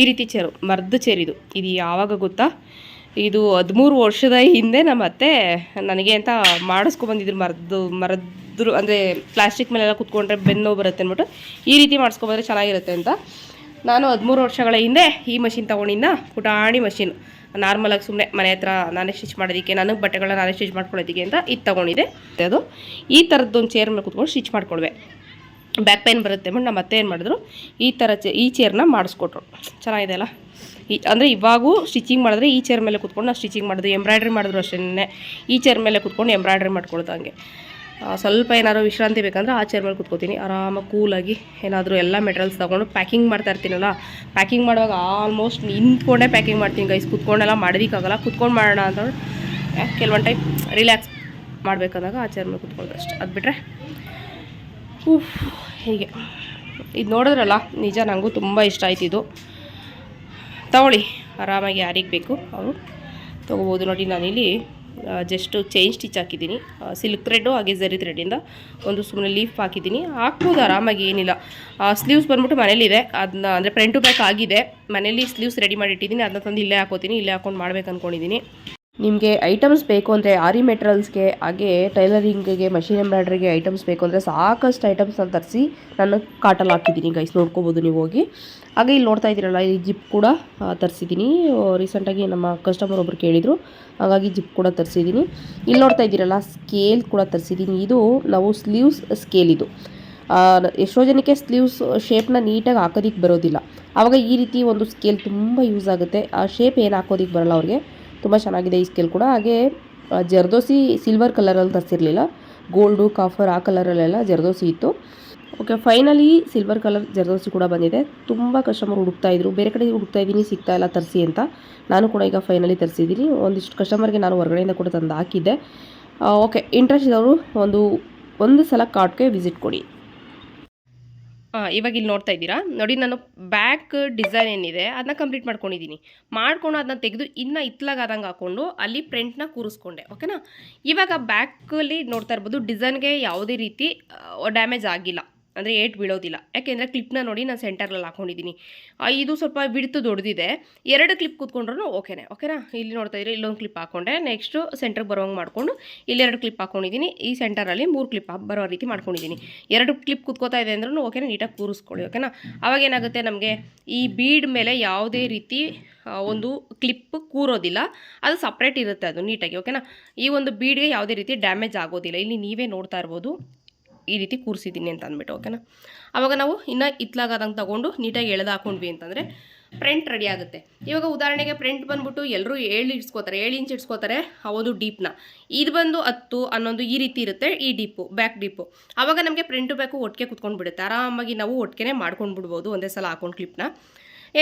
ಈ ರೀತಿ ಚೇರು ಮರದ ಚೇರ್ ಇದು. ಇದು ಯಾವಾಗ ಗೊತ್ತಾ? ಇದು ಹದಿಮೂರು ವರ್ಷದ ಹಿಂದೆ ನಮ್ಮ ಅತ್ತೆ ನನಗೆ ಅಂತ ಮಾಡಿಸ್ಕೊಬಂದಿದ್ರು ಮರದ್ದು ಮರದ್ರು, ಅಂದರೆ ಪ್ಲಾಸ್ಟಿಕ್ ಮೇಲೆಲ್ಲ ಕುತ್ಕೊಂಡ್ರೆ ಬೆನ್ನು ಬರುತ್ತೆ ಅಂದ್ಬಿಟ್ಟು ಈ ರೀತಿ ಮಾಡಿಸ್ಕೊಬಂದ್ರೆ ಚೆನ್ನಾಗಿರುತ್ತೆ ಅಂತ. ನಾನು ಹದಿಮೂರು ವರ್ಷಗಳ ಹಿಂದೆ ಈ ಮಷಿನ್ ತೊಗೊಂಡಿದ್ದ ಪುಟಾಣಿ ಮಷಿನ್ ನಾರ್ಮಲಾಗಿ ಸುಮ್ಮನೆ ಮನೆ ಹತ್ರ ನಾನೇ ಸ್ಟಿಚ್ ಮಾಡೋದಕ್ಕೆ, ನನಗೆ ಬಟ್ಟೆಗಳನ್ನ ನಾನೇ ಸ್ಟಿಚ್ ಮಾಡ್ಕೊಳ್ಳೋದಕ್ಕೆ ಅಂತ ಇದು ತೊಗೊಂಡಿದ್ದೆ. ಅದು ಈ ಥರದ್ದೊಂದು ಚೇರ್ ಮೇಲೆ ಕುತ್ಕೊಂಡು ಸ್ಟಿಚ್ ಮಾಡ್ಕೊಳ್ವೆ. ಬ್ಯಾಕ್ ಪೈನ್ ಬರುತ್ತೆ ಅಂದ್ಬಿಟ್ಟು ನಮ್ಮ ಅತ್ತೆ ಏನು ಮಾಡಿದ್ರು ಈ ಥರ ಚೇ ಈ ಚೇರ್ನ ಮಾಡಿಸ್ಕೊಟ್ರು. ಚೆನ್ನಾಗಿದೆ ಅಲ್ಲ? ಈ ಅಂದರೆ ಇವಾಗೂ ಸ್ಟಿಚಿಂಗ್ ಮಾಡಿದ್ರೆ ಈ ಚೇರ್ ಮೇಲೆ ಕುತ್ಕೊಂಡು ನಾವು ಸ್ಟಿಚಿಂಗ್ ಮಾಡಿದ್ವಿ ಎಂಬ್ರಾಯ್ಡ್ರಿ ಮಾಡಿದ್ರು ಅಷ್ಟೇ ಈ ಚೇರ್ ಮೇಲೆ ಕುತ್ಕೊಂಡು ಎಂಬ್ರಾಯ್ಡ್ರಿ ಮಾಡ್ಕೊಳ್ದು ಹಂಗೆ. ಆ, ಸ್ವಲ್ಪ ಏನಾದ್ರು ವಿಶ್ರಾಂತಿ ಬೇಕಂದ್ರೆ ಆ ಚೇರ್ ಮೇಲೆ ಕುತ್ಕೋತೀನಿ. ಆರಾಮಾಗಿ ಕೂಲಾಗಿ ಏನಾದರೂ ಎಲ್ಲ ಮೆಟೀರಿಯಲ್ಸ್ ತೊಗೊಂಡು ಪ್ಯಾಕಿಂಗ್ ಮಾಡ್ತಾ ಇರ್ತೀನಲ್ಲ? ಪ್ಯಾಕಿಂಗ್ ಮಾಡುವಾಗ ಆಲ್ಮೋಸ್ಟ್ ನಿಂತ್ಕೊಂಡೇ ಪ್ಯಾಕಿಂಗ್ ಮಾಡ್ತೀನಿ ಗೈಸ್ ಕುತ್ಕೊಂಡೆಲ್ಲ ಮಾಡೋದಕ್ಕಾಗಲ್ಲ. ಕುತ್ಕೊಂಡು ಮಾಡೋಣ ಅಂತ ಕೆಲವೊಂದು ಟೈಮ್ ರಿಲ್ಯಾಕ್ಸ್ ಮಾಡಬೇಕಂದಾಗ ಆ ಚೇರ್ ಮೇಲೆ ಕುತ್ಕೊಳ್ಳೋದು ಅಷ್ಟೇ. ಅದು ಬಿಟ್ಟರೆ ಉಫ್, ಹೀಗೆ? ಇದು ನೋಡಿದ್ರಲ್ಲ, ನಿಜ ನನಗೂ ತುಂಬ ಇಷ್ಟ ಆಯ್ತು ಇದು. ತಗೊಳ್ಳಿ, ಆರಾಮಾಗಿ ಯಾರಿಗೆ ಬೇಕು ಅವರು ತೊಗೋಬೋದು. ನೋಡಿ, ನಾನಿಲ್ಲಿ ಜಸ್ಟು ಚೈನ್ ಸ್ಟಿಚ್ ಹಾಕಿದ್ದೀನಿ. ಸಿಲ್ಕ್ ಥ್ರೆಡ್ಡು ಹಾಗೆ ಜರಿ ಥ್ರೆಡ್ಡಿಂದ ಒಂದು ಸುಮ್ಮನೆ ಲೀಫ್ ಹಾಕಿದ್ದೀನಿ. ಹಾಕ್ಬೋದು, ಆರಾಮಾಗಿ, ಏನಿಲ್ಲ. ಸ್ಲೀವ್ಸ್ ಬಂದ್ಬಿಟ್ಟು ಮನೇಲಿದೆ ಅದನ್ನ ಅಂದರೆ ಫ್ರಂಟ್ ಬ್ಯಾಕ್ ಆಗಿದೆ. ಮನೇಲಿ ಸ್ಲೀವ್ಸ್ ರೆಡಿ ಮಾಡಿ ಇಟ್ಟಿದ್ದೀನಿ ಅದನ್ನ ತಂದು ಇಲ್ಲೇ ಹಾಕೋತೀನಿ. ಇಲ್ಲೇ ಹಾಕೊಂಡು ಮಾಡ್ಬೇಕು ಅಂದ್ಕೊಂಡಿದ್ದೀನಿ ನಿಮಗೆ ಐಟಮ್ಸ್ ಬೇಕು ಅಂದರೆ ಆರಿ ಮೆಟೀರಿಯಲ್ಸ್ಗೆ ಹಾಗೆ ಟೈಲರಿಂಗ್ಗೆ ಮಷಿನ್ ಎಂಬ್ರಾಯ್ಡ್ರಿಗೆ ಐಟಮ್ಸ್ ಬೇಕು ಅಂದರೆ ಸಾಕಷ್ಟು ಐಟಮ್ಸ್ನ ತರಿಸಿ ನಾನು ಕಾಟಲ್ಲಿ ಹಾಕಿದ್ದೀನಿ ಗೈಸ್ ನೋಡ್ಕೋಬೋದು ನೀವು ಹೋಗಿ. ಹಾಗೆ ಇಲ್ಲಿ ನೋಡ್ತಾ ಇದ್ದೀರಲ್ಲ, ಈ ಜಿಪ್ ಕೂಡ ತರಿಸಿದ್ದೀನಿ. ರೀಸೆಂಟಾಗಿ ನಮ್ಮ ಕಸ್ಟಮರ್ ಒಬ್ರು ಕೇಳಿದರು. ಹಾಗಾಗಿ ಜಿಪ್ ಕೂಡ ತರಿಸಿದ್ದೀನಿ. ಇಲ್ಲಿ ನೋಡ್ತಾ ಇದ್ದೀರಲ್ಲ ಸ್ಕೇಲ್ ಕೂಡ ತರಿಸಿದ್ದೀನಿ. ಇದು ನಾವು ಸ್ಲೀವ್ಸ್ ಸ್ಕೇಲ್ ಇದು. ಎಷ್ಟೋ ಜನಕ್ಕೆ ಸ್ಲೀವ್ಸ್ ಶೇಪ್ನ ನೀಟಾಗಿ ಹಾಕೋದಿಕ್ಕೆ ಬರೋದಿಲ್ಲ. ಆವಾಗ ಈ ರೀತಿ ಒಂದು ಸ್ಕೇಲ್ ತುಂಬ ಯೂಸ್ ಆಗುತ್ತೆ. ಆ ಶೇಪ್ ಏನು ಹಾಕೋದಿಕ್ಕೆ ಬರಲ್ಲ ಅವ್ರಿಗೆ. ತುಂಬ ಚೆನ್ನಾಗಿದೆ ಈ ಸ್ಕೇಲ್ ಕೂಡ. ಹಾಗೆ ಜರ್ದೋಸಿ ಸಿಲ್ವರ್ ಕಲರಲ್ಲಿ ತರಿಸಿರಲಿಲ್ಲ. ಗೋಲ್ಡು ಕಾಫರ್ ಆ ಕಲರಲ್ಲೆಲ್ಲ ಜರ್ದೋಸಿ ಇತ್ತು. Okay finally silver colour zardozi ಕೂಡ ಬಂದಿದೆ. ತುಂಬ ಕಸ್ಟಮರ್ ಹುಡುಕ್ತಾ ಇದ್ರು. ಬೇರೆ ಕಡೆ ಹುಡುಕ್ತಾ ಇದ್ದೀನಿ ಸಿಗ್ತಾ ಇಲ್ಲ, ತರಿಸಿ ಅಂತ. ನಾನು ಕೂಡ ಈಗ ಫೈನಲಿ ತರಿಸಿದ್ದೀನಿ ಒಂದಿಷ್ಟು ಕಸ್ಟಮರ್ಗೆ ನಾನು ಹೊರಗಡೆಯಿಂದ ಕೂಡ ತಂದು ಹಾಕಿದ್ದೆ. ಓಕೆ ಇಂಟ್ರೆಸ್ಟ್ ಇದ್ದವರು ಒಂದು ಒಂದು ಸಲ ಕಾರ್ಟ್ಗೆ ವಿಸಿಟ್ ಕೊಡಿ. ಇವಾಗ ಇಲ್ಲಿ ನೋಡ್ತಾ ಇದ್ದೀರಾ? ನೋಡಿ, ನಾನು ಬ್ಯಾಕ್ ಡಿಸೈನ್ ಏನಿದೆ ಅದನ್ನ ಕಂಪ್ಲೀಟ್ ಮಾಡ್ಕೊಂಡಿದ್ದೀನಿ. ಮಾಡ್ಕೊಂಡು ಅದನ್ನ ತೆಗೆದು ಇನ್ನು ಇತ್ಲಾಗಾದಂಗೆ ಹಾಕ್ಕೊಂಡು ಅಲ್ಲಿ ಪ್ರಿಂಟ್ನ ಕೂರಿಸ್ಕೊಂಡೆ ಓಕೆನಾ ಇವಾಗ ಬ್ಯಾಕಲ್ಲಿ ನೋಡ್ತಾ ಇರ್ಬೋದು ಡಿಸೈನ್ಗೆ ಯಾವುದೇ ರೀತಿ ಡ್ಯಾಮೇಜ್ ಆಗಿಲ್ಲ. ಅಂದರೆ ಏಟ್ ಬೀಳೋದಿಲ್ಲ. ಯಾಕೆಂದರೆ ಕ್ಲಿಪ್ನ ನೋಡಿ ನಾನು ಸೆಂಟರಲ್ಲಿ ಹಾಕೊಂಡಿದ್ದೀನಿ. ಇದು ಸ್ವಲ್ಪ ಬಿಡ್ತು ದೊಡ್ಡದಿದೆ ಎರಡು ಕ್ಲಿಪ್ ಕೂತ್ಕೊಂಡ್ರೂ ಓಕೆನೆ ಓಕೆನಾ ಇಲ್ಲಿ ನೋಡ್ತಾ ಇದ್ರೆ ಇಲ್ಲೊಂದು ಕ್ಲಿಪ್ ಹಾಕೊಂಡೆ. ನೆಕ್ಸ್ಟು ಸೆಂಟ್ರಿಗೆ ಬರೋಂಗೆ ಮಾಡಿಕೊಂಡು ಇಲ್ಲಿ ಎರಡು ಕ್ಲಿಪ್ ಹಾಕೊಂಡಿದ್ದೀನಿ. ಈ ಸೆಂಟರಲ್ಲಿ ಮೂರು ಕ್ಲಿಪ್ ಬರೋ ರೀತಿ ಮಾಡ್ಕೊಂಡಿದ್ದೀನಿ. ಎರಡು ಕ್ಲಿಪ್ ಕೂತ್ಕೋತಾ ಇದೆ ಅಂದ್ರೂ ಓಕೆನಾ ನೀಟಾಗಿ ಕೂರಿಸ್ಕೊಳ್ಳಿ ಓಕೆನಾ ಅವಾಗ ಏನಾಗುತ್ತೆ ನಮಗೆ ಈ ಬೀಡ್ ಮೇಲೆ ಯಾವುದೇ ರೀತಿ ಒಂದು ಕ್ಲಿಪ್ ಕೂರೋದಿಲ್ಲ. ಅದು ಸಪ್ರೇಟ್ ಇರುತ್ತೆ ಅದು ನೀಟಾಗಿ ಓಕೆನಾ ಈ ಒಂದು ಬೀಡ್ಗೆ ಯಾವುದೇ ರೀತಿ ಡ್ಯಾಮೇಜ್ ಆಗೋದಿಲ್ಲ. ಇಲ್ಲಿ ನೀವೇ ನೋಡ್ತಾ ಇರ್ಬೋದು. ಈ ರೀತಿ ಕೂರಿಸಿದ್ದೀನಿ ಅಂತ ಅಂದ್ಬಿಟ್ಟು, ಓಕೆನಾ? ಅವಾಗ ನಾವು ಇನ್ನು ಇತ್ಲಾಗದಂಗೆ ತಗೊಂಡು ನೀಟಾಗಿ ಎಳೆದು ಹಾಕೊಂಡ್ವಿ ಅಂತಂದರೆ ಪ್ರಿಂಟ್ ರೆಡಿ ಆಗುತ್ತೆ. ಇವಾಗ ಉದಾಹರಣೆಗೆ ಪ್ರಿಂಟ್ ಬಂದ್ಬಿಟ್ಟು ಎಲ್ಲರೂ ಏಳು ಇಡ್ಸ್ಕೋತಾರೆ, ಏಳು ಇಂಚ್ ಇಡ್ಸ್ಕೋತಾರೆ ಅವೊಂದು ಡೀಪ್ನ. ಇದು ಬಂದು ಹತ್ತು ಅನ್ನೊಂದು ಈ ರೀತಿ ಇರುತ್ತೆ, ಈ ಡೀಪು, ಬ್ಯಾಕ್ ಡೀಪು. ಆವಾಗ ನಮಗೆ ಪ್ರಿಂಟ್ ಬೇಕು ಒಟ್ಟಿಗೆ ಕುತ್ಕೊಂಡು ಬಿಡುತ್ತೆ. ಆರಾಮಾಗಿ ನಾವು ಒಟ್ಟಿಗೆ ಮಾಡ್ಕೊಂಡು ಬಿಡ್ಬೋದು ಒಂದೇ ಸಲ ಹಾಕೊಂಡು ಕ್ಲಿಪ್ನ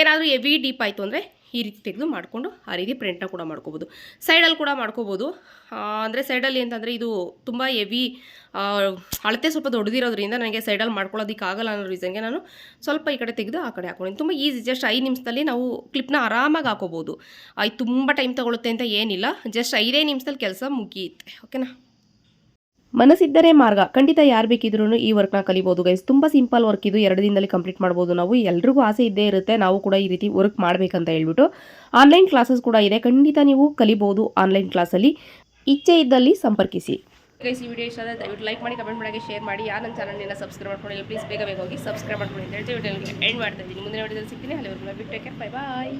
ಏನಾದರೂ ಎವಿ ಡೀಪ್ ಆಯಿತು ಅಂದರೆ ಈ ರೀತಿ ತೆಗೆದು ಮಾಡಿಕೊಂಡು ಆ ರೀತಿ ಪ್ರಿಂಟ್ನ ಕೂಡ ಮಾಡ್ಕೋಬೋದು. ಸೈಡಲ್ಲಿ ಕೂಡ ಮಾಡ್ಕೋಬೋದು. ಅಂದರೆ ಸೈಡಲ್ಲಿ ಅಂತಂದರೆ ಇದು ತುಂಬ ಹೆವಿ ಅಳತೆ ಸ್ವಲ್ಪ ದೊಡ್ಡದಿರೋದ್ರಿಂದ ನನಗೆ ಸೈಡಲ್ಲಿ ಮಾಡ್ಕೊಳ್ಳೋದಕ್ಕಾಗಲ್ಲ ಅನ್ನೋ ರೀಸನ್ಗೆ ನಾನು ಸ್ವಲ್ಪ ಈ ಕಡೆ ತೆಗೆದು ಆ ಕಡೆ ಹಾಕೊಂಡಿದ್ದೀನಿ ತುಂಬ ಈಸಿ ಜಸ್ಟ್ ಐದು ನಿಮಿಷದಲ್ಲಿ ನಾವು ಕ್ಲಿಪ್ನ ಆರಾಮಾಗಿ ಹಾಕೋಬೋದು. ಅದು ತುಂಬ ಟೈಮ್ ತಗೊಳುತ್ತೆ ಅಂತ ಏನಿಲ್ಲ ಜಸ್ಟ್ ಐದೇ ನಿಮಿಷದಲ್ಲಿ ಕೆಲಸ ಮುಗಿಯುತ್ತೆ. ಓಕೆನಾ ಮನಸ್ಸಿದ್ದರೆ ಮಾರ್ಗ. ಖಂಡಿತ ಯಾರು ಬೇಕಿದ್ರೂ ಈ ವರ್ಕ್ನ ಕಲಿಬೋದು ಗೈಸ್ ತುಂಬ ಸಿಂಪಲ್ ವರ್ಕ್ ಇದು. ಎರಡು ದಿನದಲ್ಲಿ ಕಂಪ್ಲೀಟ್ ಮಾಡ್ಬೋದು ನಾವು. ಎಲ್ರಿಗೂ ಆಸೆ ಇದ್ದೇ ಇರುತ್ತೆ. ನಾವು ಕೂಡ ಈ ರೀತಿ ವರ್ಕ್ ಮಾಡಬೇಕಂತ ಹೇಳ್ಬಿಟ್ಟು ಆನ್ಲೈನ್ ಕ್ಲಾಸಸ್ ಕೂಡ ಇದೆ. ಖಂಡಿತ ನೀವು ಕಲಿಬೋದು ಆನ್ಲೈನ್ ಕ್ಲಾಸಲ್ಲಿ ಇಚ್ಛೆ ಇದ್ದಲ್ಲಿ ಸಂಪರ್ಕಿಸಿ. ಗೈಸ್ ಈ ವಿಡಿಯೋ ಇಷ್ಟ ಆದರೆ ದಯವಿಟ್ಟು ಲೈಕ್ ಮಾಡಿ ಕಮೆಂಟ್ ಮಾಡಿ ಶೇರ್ ಮಾಡಿ. ಯಾರು ನನ್ನ ಚಾನಲ್ನ ಸಬ್ಸ್ಕ್ರೈಬ್ ಮಾಡ್ಕೊಂಡಿಲ್ಲ ಪ್ಲೀಸ್ ಬೇಗ ಬೇಗ ಹೋಗಿ ಸಬ್ಸ್ಕ್ರೈಬ್ ಮಾಡ್ಕೊಂಡು ಅಂತ ಹೇಳ್ತೀವಿ ಎಂಡ್ ಮಾಡ್ತಾ ಇದ್ದೀನಿ. ಮುಂದಿನ ವಿಡಿಯೋದಲ್ಲಿ ಸಿಗ್ತೀನಿ. ಅಲ್ಲಿ ಬಿಟ್ಟು ಬೈ ಬಾಯ್